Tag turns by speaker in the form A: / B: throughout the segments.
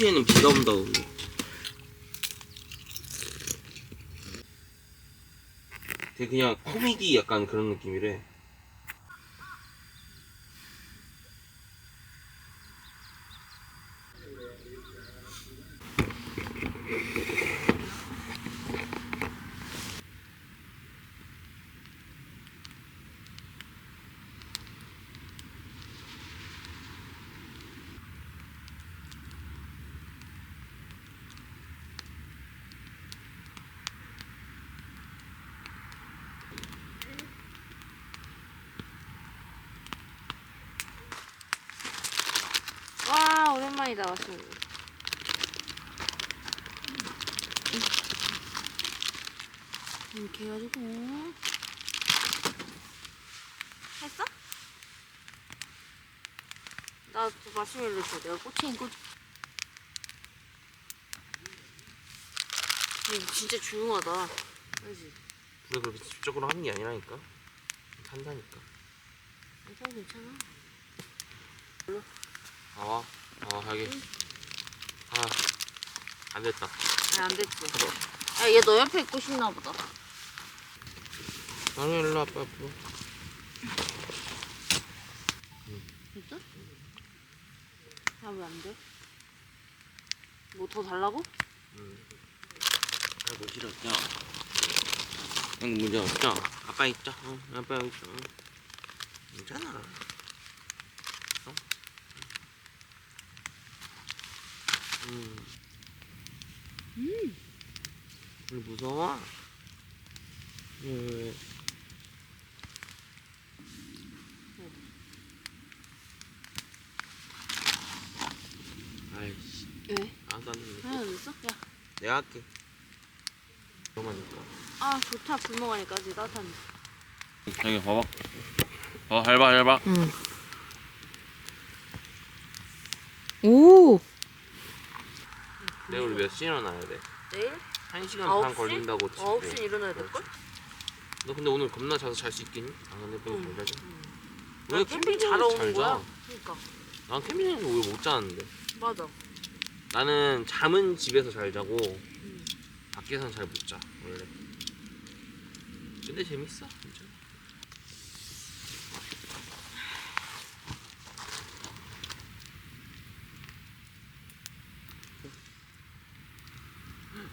A: 1시에는 비가 온다고. 되게 그냥 코미디 약간 그런 느낌이래.
B: 와 오랜만이다 왔어. 이렇게 해가지고 했어? 나그 마시멜로 줘. 내가 꽂힌 꽂. 이거 진짜 조용하다. 알지?
A: 근데 그렇게 직접적으로 하는 게 아니라니까. 산다니까.
B: 괜찮아 괜찮아.
A: 아, 와. 아, 하게. 아, 안 됐다.
B: 아니 안 됐지. 야 얘 너 옆에 있고 싶나 보다.
A: 나는 일로 아빠 앞으로.
B: 진짜? 야 왜 안 돼? 뭐 더 달라고?
A: 아이고, 싫었죠? 응, 문제 없죠? 아빠 있죠? 응, 아빠 여기 있죠? 응. 괜찮아. 음.
B: 음.
A: 왜 무서워? 왜, 왜, 왜? 아이씨,
B: 왜?
A: 안 돼.
B: 하나 더 있어? 야.
A: 내가 할게.
B: 아 좋다 불 먹으니까지 따뜻한데.
A: 여기 봐봐. 어, 밟아, 밟아.
B: 응. 오.
A: 내일 우리 몇 시에 일어나야 돼?
B: 내일?
A: 한 시간
B: 아홉
A: 반
B: 시?
A: 걸린다고 치고.
B: 아홉 시 일어나야 될 걸?
A: 너 근데 오늘 겁나 자서 잘 수 있겠니? 아 근데
B: 응.
A: 잘 자자. 나왜
B: 캠핑
A: 캠핑장에서
B: 잘 오는
A: 잘
B: 거야.
A: 자?
B: 그러니까
A: 난 캠핑장에서 왜못 자는데?
B: 맞아.
A: 나는 잠은 집에서 잘 자고
B: 응.
A: 밖에서는 잘 못 자 원래. 근데 재밌어 진짜.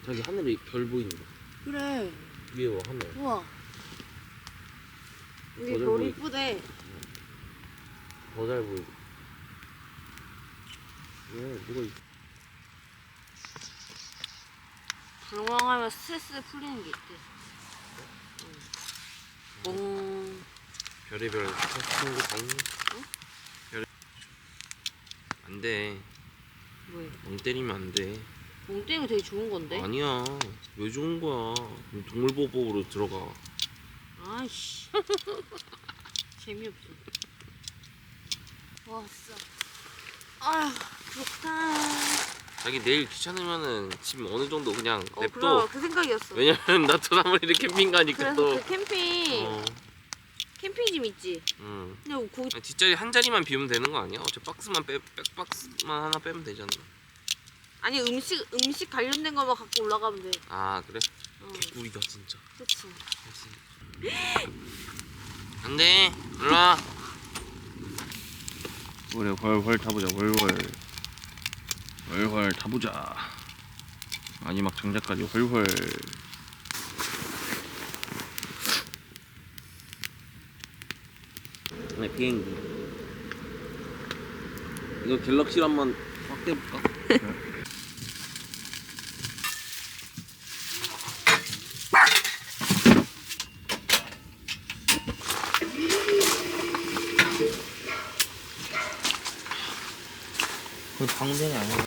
A: 저기 하늘에 별 보인다.
B: 그래.
A: 위에 와 하늘.
B: 우와. 여기 별
A: 보이-
B: 이쁘대.
A: 더 잘 보이고. 왜 누가 있...
B: 불멍하면 스트레스 풀리는 게 있대. 응. ong.
A: 별의별 친구 방. 별. 안 돼.
B: 뭐야?
A: 멍 때리면 안 돼.
B: 몽땡이 되게 좋은 건데.
A: 아니야. 왜 좋은 거야? 동물보호법으로 들어가.
B: 아이씨. 재미없어. 와, 진짜. 아휴, 좋다.
A: 자기 내일 귀찮으면은 지금 어느 정도 그냥
B: 어,
A: 냅둬.
B: 그럼 그 생각이었어.
A: 왜냐면 나또 사무실에 캠핑 가니까
B: 그래서
A: 또.
B: 그 캠핑,
A: 어.
B: 캠핑짐 있지?
A: 응.
B: 근데 거기
A: 아니, 뒷자리 한 자리만 비우면 되는 거 아니야? 어차피 박스만 빼, 백박스만 하나 빼면 되잖아.
B: 아니 음식 음식 관련된 거만 갖고 올라가면 돼.
A: 아 그래?
B: 어,
A: 개꿀이다 진짜.
B: 그치.
A: 안돼. 일로와.
C: 우리 훨훨 타보자 훨훨 훨훨 타보자 마지막 장작까지 훨훨
A: 네 비행기. 이거 갤럭시로 한번 확대해 볼까? 그 방생이 아니야.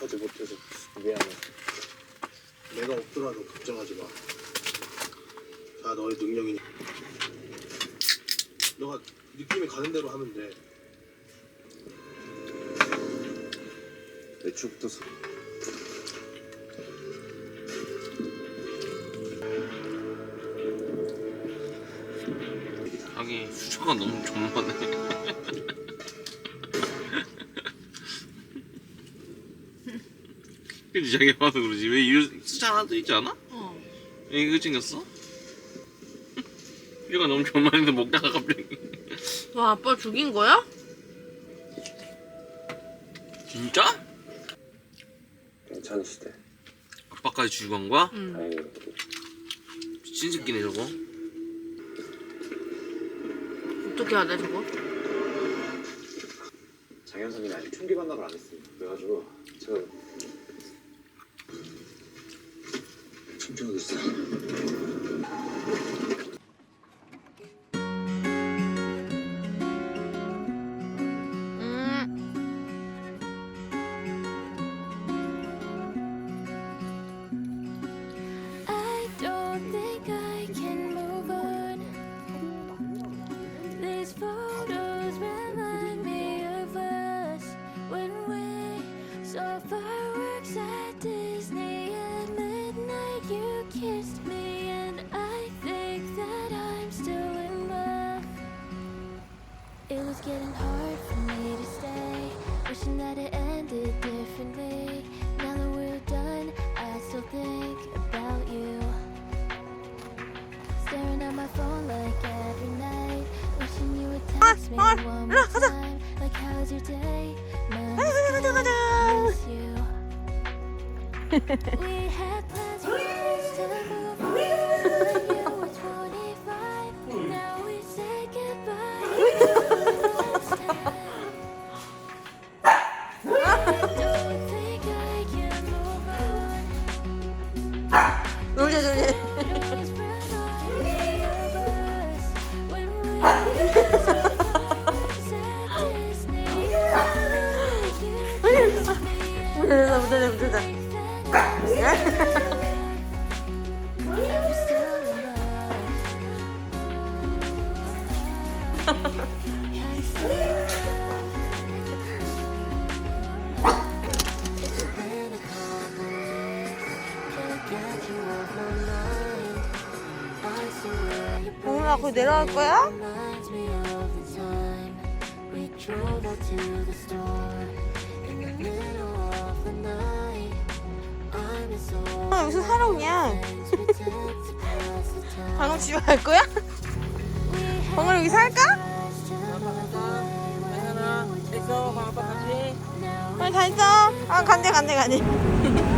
D: 하지 못해서 미안해. 내가 없더라도 걱정하지 마. 다 너의 능력이니. 너가 느낌이 가는 대로 하면 돼. 애초부터 서...
A: 여기 수초가 너무 존만해. 그지 자기 봐서 그러지 왜 이거 숫자 하나 더 있지 않아?
B: 어.
A: 왜 이거 챙겼어? 이거 너무 좋아하는데 먹다가 갑자기
B: 와 아빠 죽인 거야?
A: 진짜?
D: 괜찮으시대.
A: 아빠까지 간 거야?
B: 응.
A: 미친 새끼네 저거
B: 어떻게 해야 돼 저거?
E: 장현선님이 아직 총기 반납을 안 했습니다. 그래가지고 제가
D: 숨겨야겠
B: 아,
F: one
B: 일로 가자. 가자, 가자, 가자.
F: You. we
B: 동훈아 거기 내려갈 거야?
F: The time.
B: 방금 집에 갈 거야? 방금 여기 살까? 빨리 다 있어. 아 간대 간대 간대.